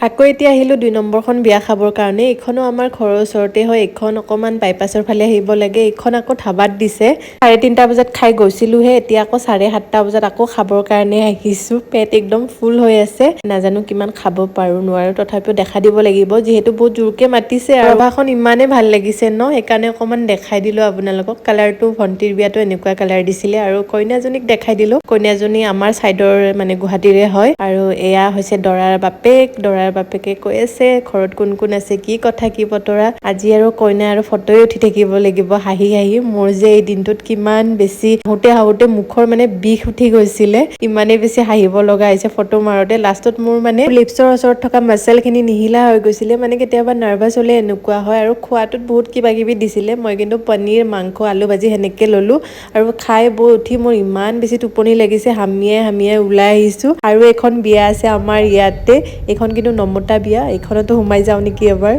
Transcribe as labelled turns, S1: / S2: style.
S1: আকৌ এতিয়া আহিলোঁ দুই নম্বৰখন বিয়া খাবৰ কাৰণে। এইখনো আমাৰ ঘৰৰ ওচৰতে হয়। এইখন অকণমান বাইপাছৰ ফালে আহিব লাগে। এইখন আকৌ ধাবাত দিছে। চাৰে তিনটা বজাত খাই গৈছিলোহে। এতিয়া আকৌ চাৰে সাতটা বজাত আকৌ খাবৰ কাৰণে আহিছোঁ। পেট একদম ফুল হৈ আছে। নাজানো কিমান খাব পাৰো নোৱাৰো। তথাপিও দেখা দিব লাগিব। যিহেতু বহুত জোৰকে মাতিছে আৰু ৰভাখন ইমানেই ভাল লাগিছে ন? সেইকাৰণে অকণমান দেখাই দিলো আপোনালোকক। কালাৰটো ভণ্টিৰ বিয়াতো এনেকুৱা কালাৰ দিছিলে আৰু কইনাজনীক দেখাই দিলো। কইনাজনী আমাৰ চাইডৰ মানে গুৱাহাটীৰে হয়। আৰু এয়া হৈছে দৰাৰ বাপেক দৰাৰ বাপেকে কৈ আছে, ঘৰত কোন কোন আছে, কি কথা, কি বতৰা। আজি আৰু কইনা আৰু ফটোয়ে উঠি থাকিব লাগিব। হাঁহি হাঁহি, মোৰ যে এই দিনটোত কিমান বেছি হাঁহোতে হাঁহোতে মুখৰ মানে বিষ উঠি গৈছিলে। ইমানেই বেছি হাঁহিব লগা হৈছে ফটো মাৰোতে। লাষ্টত মোৰ মানে লিপছৰ ওচৰত থকা মাচেলখিনি নিহিলা হৈ গৈছিলে। মানে কেতিয়াবা নাৰ্ভাছ হলে এনেকুৱা হয় আৰু খোৱাটোত বহুত কিবা কিবি দিছিলে। মই কিন্তু পনীৰ, মাংস, আলু ভাজি সেনেকে ললো আৰু খাই বৈ উঠি মোৰ ইমান বেছি টোপনি লাগিছে। হামিয়াই হামিয়াই ওলাই আহিছো। আৰু এখন বিয়া আছে আমাৰ ইয়াতে। এইখন কিন্তু নমতা বিয়া এইখনতো সোমাই যাওঁ নেকি এবাৰ?